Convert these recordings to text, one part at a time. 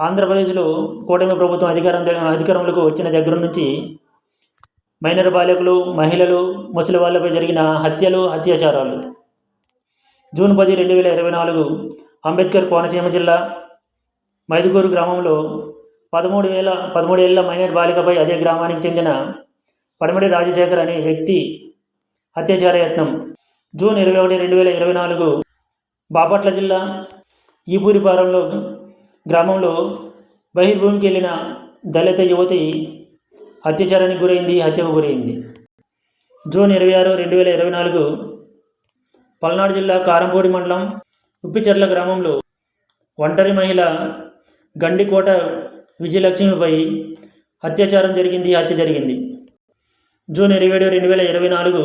ఆంధ్రప్రదేశ్లో కూటమి ప్రభుత్వం అధికారం అధికారంలోకి వచ్చిన దగ్గర నుంచి మైనర్ బాలికలు మహిళలు ముసలి వాళ్ళపై జరిగిన హత్యలు అత్యాచారాలు. జూన్ పది రెండు వేల ఇరవై నాలుగు అంబేద్కర్ కోనసీమ జిల్లా మైదుగూరు గ్రామంలో పదమూడు వేల పదమూడు ఏళ్ళ మైనర్ బాలికపై అదే గ్రామానికి చెందిన పడమడి రాజశేఖర్ అనే వ్యక్తి అత్యాచార యత్నం. జూన్ ఇరవై ఒకటి రెండు వేల ఇరవై నాలుగు బాపట్ల జిల్లా ఈపూరిపాలెంలో గ్రామంలో బహిర్భూమికి వెళ్ళిన దళిత యువతి అత్యాచారానికి గురైంది హత్యకు గురైంది. జూన్ ఇరవై ఆరు రెండు వేల ఇరవై నాలుగు పల్నాడు జిల్లా కారంపూడి మండలం ఉప్పిచెర్ల గ్రామంలో ఒంటరి మహిళ గండికోట విజయలక్ష్మిపై అత్యాచారం జరిగింది హత్య జరిగింది. జూన్ ఇరవై ఏడు రెండు వేల ఇరవై నాలుగు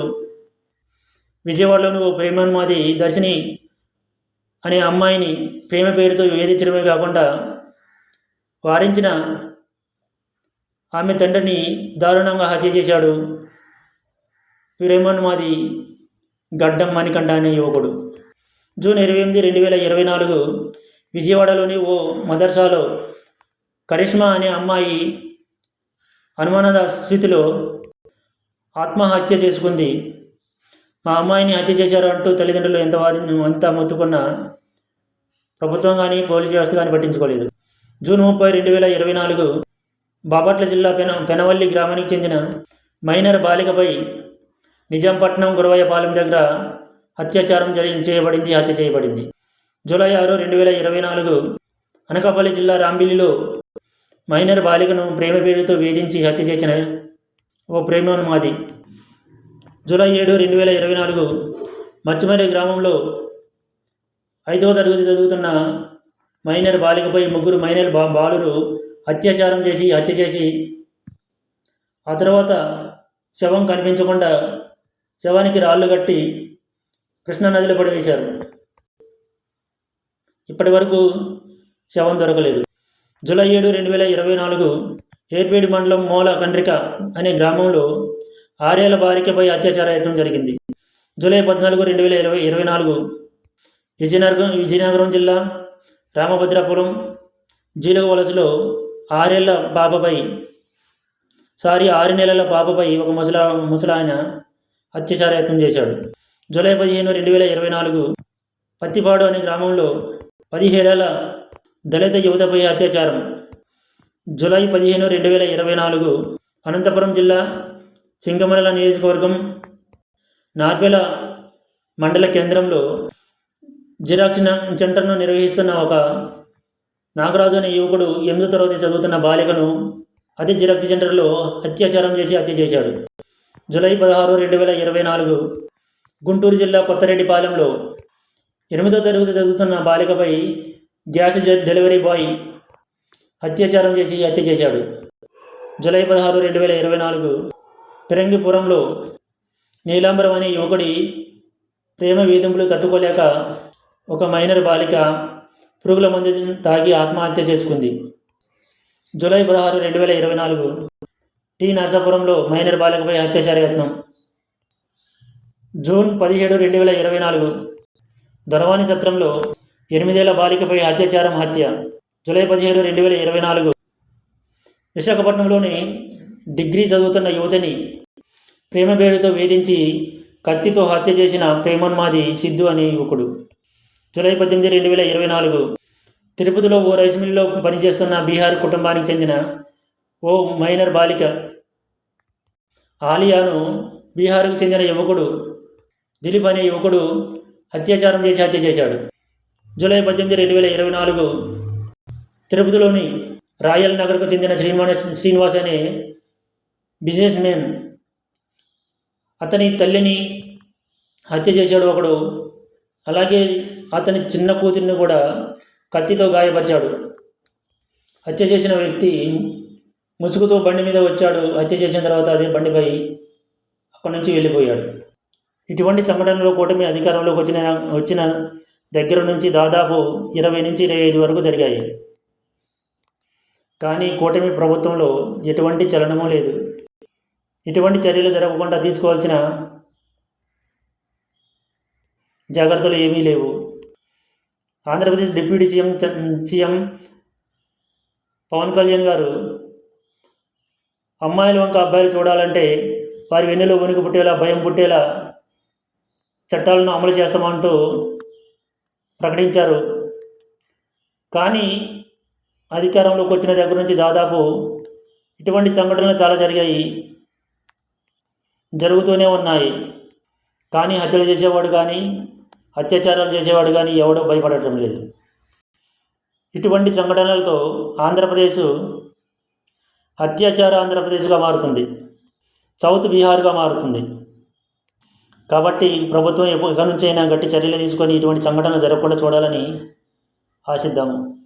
విజయవాడలోని ఓ ప్రేమాన్మాది దర్శిని అనే అమ్మాయిని ప్రేమ పేరుతో వేధించడమే కాకుండా వారించిన ఆమె తండ్రిని దారుణంగా హత్య చేశాడు. ప్రేమన్మాది గడ్డం మణికంఠ అనే యువకుడు. జూన్ ఇరవై ఎనిమిది రెండు వేల ఇరవై నాలుగు విజయవాడలోని ఓ మదర్సాలో కరిష్మా అనే అమ్మాయి అనుమానాద స్థితిలో ఆత్మహత్య చేసుకుంది. మా అమ్మాయిని హత్య చేశారు అంటూ తల్లిదండ్రులు ఎంత వారిని ఎంత మొత్తుకున్నా ప్రభుత్వం కానీ పోలీస్ వ్యవస్థ కానీ పట్టించుకోలేదు. జూన్ ముప్పై రెండు వేల ఇరవై నాలుగు బాపట్ల జిల్లా పెన పెనవల్లి గ్రామానికి చెందిన మైనర్ బాలికపై నిజాంపట్నం గురవయ్యపాలెం దగ్గర అత్యాచారం జరి చేయబడింది హత్య చేయబడింది. జూలై ఆరు రెండు వేల ఇరవై నాలుగు అనకాపల్లి జిల్లా రాంబిల్లిలో మైనర్ బాలికను ప్రేమ పేరుతో వేధించి హత్య చేసిన ఓ ప్రేమోన్మాది జూలై ఏడు రెండు వేల ఇరవై నాలుగు మచ్చిమరి గ్రామంలో ఐదవ తరగతి చదువుతున్న మైనర్ బాలికపై ముగ్గురు మైనర్ బా బాలురు అత్యాచారం చేసి హత్య చేసి ఆ తర్వాత శవం కనిపించకుండా శవానికి రాళ్ళు కట్టి కృష్ణానదిలో పడివేశారు. ఇప్పటి వరకు శవం దొరకలేదు. జూలై ఏడు రెండు వేల ఇరవై నాలుగు ఏర్పేడి మండలం మూల కండ్రిక అనే గ్రామంలో ఆరేళ్ళ భార్యపై అత్యాచార యత్నం జరిగింది. జూలై పద్నాలుగు రెండు వేల ఇరవై ఇరవై నాలుగు విజయనగరం విజయనగరం జిల్లా రామభద్రాపురం జీలక వలసలో ఆరేళ్ళ బాబపై సారీ ఆరు నెలల బాబపై ఒక ముసలా ముసలాయన అత్యాచార యత్నం చేశాడు. జూలై పదిహేను రెండు వేల ఇరవై నాలుగు పత్తిపాడు అనే గ్రామంలో పదిహేడేళ్ళ దళిత యువతపై అత్యాచారం. జూలై పదిహేను రెండు వేల ఇరవై నాలుగు అనంతపురం జిల్లా సింగమల నియోజకవర్గం నార్బెల మండల కేంద్రంలో జిరాక్స్ జంటర్ను సెంటర్ను నిర్వహిస్తున్న ఒక నాగరాజు అనే యువకుడు ఎనిమిదో తరగతి చదువుతున్న బాలికను అదే జిరాక్స్ సెంటర్లో అత్యాచారం చేసి హత్య చేశాడు. జూలై పదహారు రెండు వేల ఇరవై నాలుగు గుంటూరు జిల్లా కొత్తరెడ్డిపాలెంలో ఎనిమిదో తరగతి చదువుతున్న బాలికపై గ్యాస్ డెలివరీ బాయ్ అత్యాచారం చేసి హత్య చేశాడు. జూలై పదహారు రెండు వేల ఇరవై నాలుగు ఫిరంగిపురంలో నీలాంబరం అనే యువకుడి ప్రేమ వేధింపులు తట్టుకోలేక ఒక మైనర్ బాలిక పురుగుల మందు తాగి ఆత్మహత్య చేసుకుంది. జూలై పదహారు రెండు వేల ఇరవై నాలుగు టి నరసాపురంలో మైనర్ బాలికపై అత్యాచార యత్నం. జూన్ పదిహేడు రెండు వేల ఇరవై నాలుగు దొరవాణి చత్రంలో ఎనిమిదేళ్ళ బాలికపై అత్యాచారం హత్య. జూలై పదిహేడు రెండు వేల ఇరవై నాలుగు విశాఖపట్నంలోని డిగ్రీ చదువుతున్న యువతిని ప్రేమ పేరుతో వేధించి కత్తితో హత్య చేసిన ప్రేమోన్మాది సిద్ధు అనే యువకుడు జూలై పద్దెనిమిది రెండు వేల ఇరవై నాలుగు తిరుపతిలో ఓ రైస్ మిల్లులో పనిచేస్తున్న బీహార్ కుటుంబానికి చెందిన ఓ మైనర్ బాలిక ఆలియాను బీహార్కు చెందిన యువకుడు దిలీప్ అనే యువకుడు అత్యాచారం చేసి హత్య చేశాడు. జూలై పద్దెనిమిది రెండు వేల ఇరవై నాలుగు తిరుపతిలోని రాయల్ నగర్కు చెందిన శ్రీనివాస్ శ్రీనివాస్ అనే బిజినెస్ మ్యాన్ అతని తల్లిని హత్య చేశాడు ఒకడు. అలాగే అతని చిన్న కూతురిని కూడా కత్తితో గాయపరిచాడు. హత్య చేసిన వ్యక్తి ముసుగుతో బండి మీద వచ్చాడు. హత్య చేసిన తర్వాత అదే బండిపై అక్కడి నుంచి వెళ్ళిపోయాడు. ఇటువంటి సంఘటనలు కూటమి అధికారంలోకి వచ్చిన వచ్చిన దగ్గర నుంచి దాదాపు ఇరవై నుంచి ఇరవై ఐదు వరకు జరిగాయి. కానీ కూటమి ప్రభుత్వంలో ఎటువంటి చలనము లేదు. ఇటువంటి చర్యలు జరగకుండా తీసుకోవాల్సిన జాగ్రత్తలు ఏమీ లేవు. Andhra Pradesh deputy CM CM Pawan Kalyan గారు అమ్మాయిలు వంక అబ్బాయిలు చూడాలంటే వారి వెన్నెలో వణుకు పుట్టేలా భయం పుట్టేలా చట్టాలను అమలు చేస్తామంటూ ప్రకటించారు. కానీ అధికారంలోకి వచ్చిన దగ్గర నుంచి దాదాపు ఇటువంటి సంఘటనలు చాలా జరిగాయి. జరుగుతూనే ఉన్నాయి. కానీ హత్యలు చేసేవాడు కానీ అత్యాచారాలు చేసేవాడు కానీ ఎవడో భయపడటం లేదు. ఇటువంటి సంఘటనలతో ఆంధ్రప్రదేశ్ అత్యాచార ఆంధ్రప్రదేశ్గా మారుతుంది. సౌత్ బీహార్గా మారుతుంది. కాబట్టి ప్రభుత్వం ఎప్ప- నుంచైనా గట్టి చర్యలు తీసుకొని ఇటువంటి సంఘటనలు జరగకుండా చూడాలని ఆశిద్దాము.